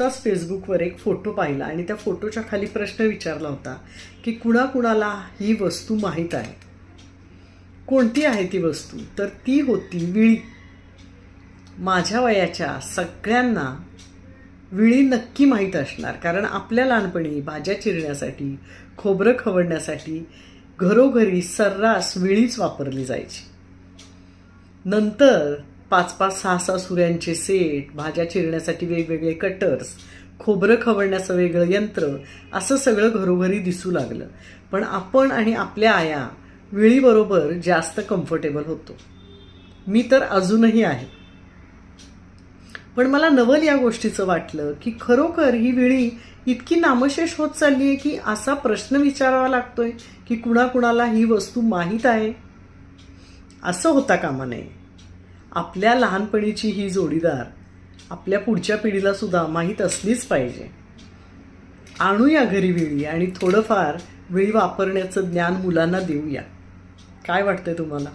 नुकताच फेसबुकवर एक फोटो पाहिला आणि त्या फोटोच्या खाली प्रश्न विचारला होता की कुणाकुणाला ही वस्तू माहीत आहे? कोणती आहे ती वस्तू? तर ती होती विळी. माझ्या वयाच्या सगळ्यांना विळी नक्की माहीत असणार कारण आपल्या लहानपणी भाज्या चिरण्यासाठी खोबरं खवडण्यासाठी घरोघरी सर्रास विळीच वापरली जायची. नंतर पाच पाच सहा सहा सुऱ्यांचे सेट भाज्या चिरण्यासाठी वेगवेगळे कटर्स खोबरं खवळण्याचं वेगळं यंत्र असं सगळं घरोघरी दिसू लागलं. पण आपण आणि आपल्या आया विळीबरोबर जास्त कम्फर्टेबल होतो. मी तर अजूनही आहे. पण मला नवल या गोष्टीचं वाटलं की खरोखर ही विळी इतकी नामशेष होत चालली आहे की असा प्रश्न विचारावा लागतोय की कुणाकुणाला ही वस्तू माहीत आहे? असं होता कामा नये. आपल्या लहानपणीची ही जोडीदार आपल्या पुढच्या पिढीला सुद्धा माहीत असलीच पाहिजे. आणूया घरी वेळी आणि थोडंफार वेळी वापरण्याचं ज्ञान मुलांना देऊया. काय वाटतंय तुम्हाला?